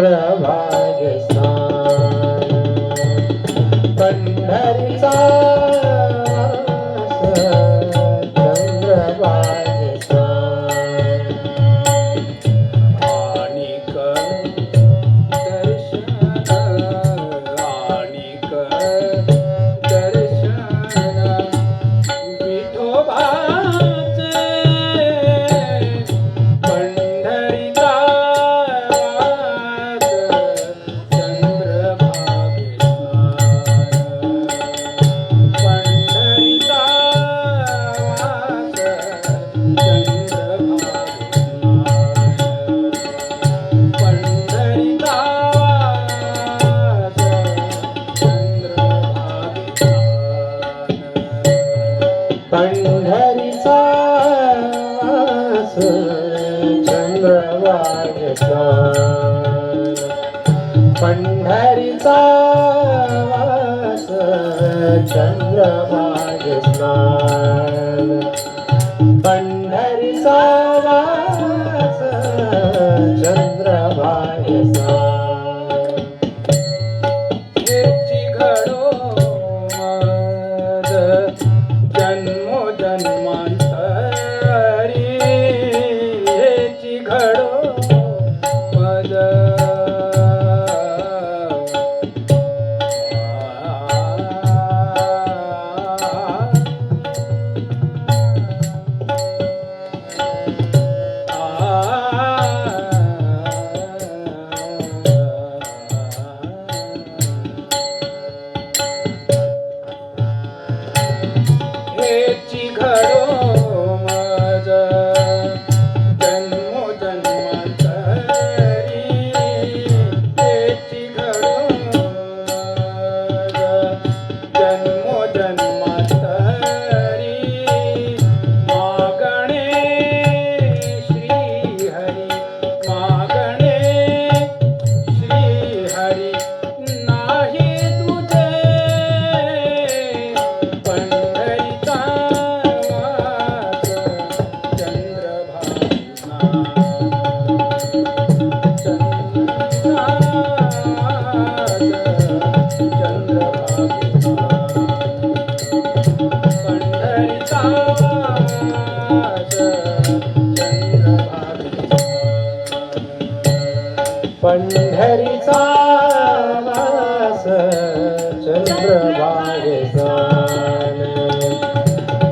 प्रभाग सा छंद वाजता सारा वास छंद वाजता पंढरीचा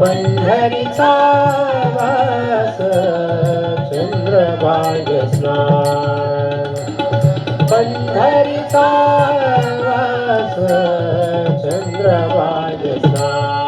पंढरीचा वास चंद्रभाग स्नान पंढरीचा वास चंद्रभाग स्नान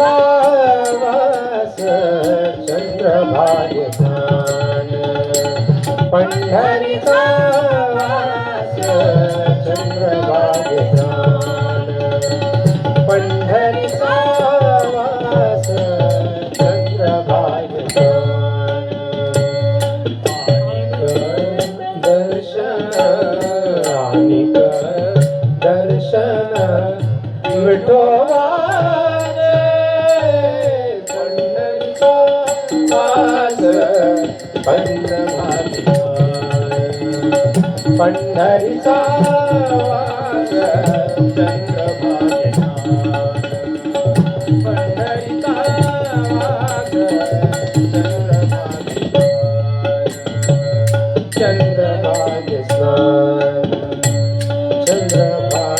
वास चंद्रभाग्यसान पंढरीचा वास चंद्रभाग्यसान पंढरीचा वास चंद्रभाग्यसान दर्शन दर्शन विठोबाचे பண்டரிசா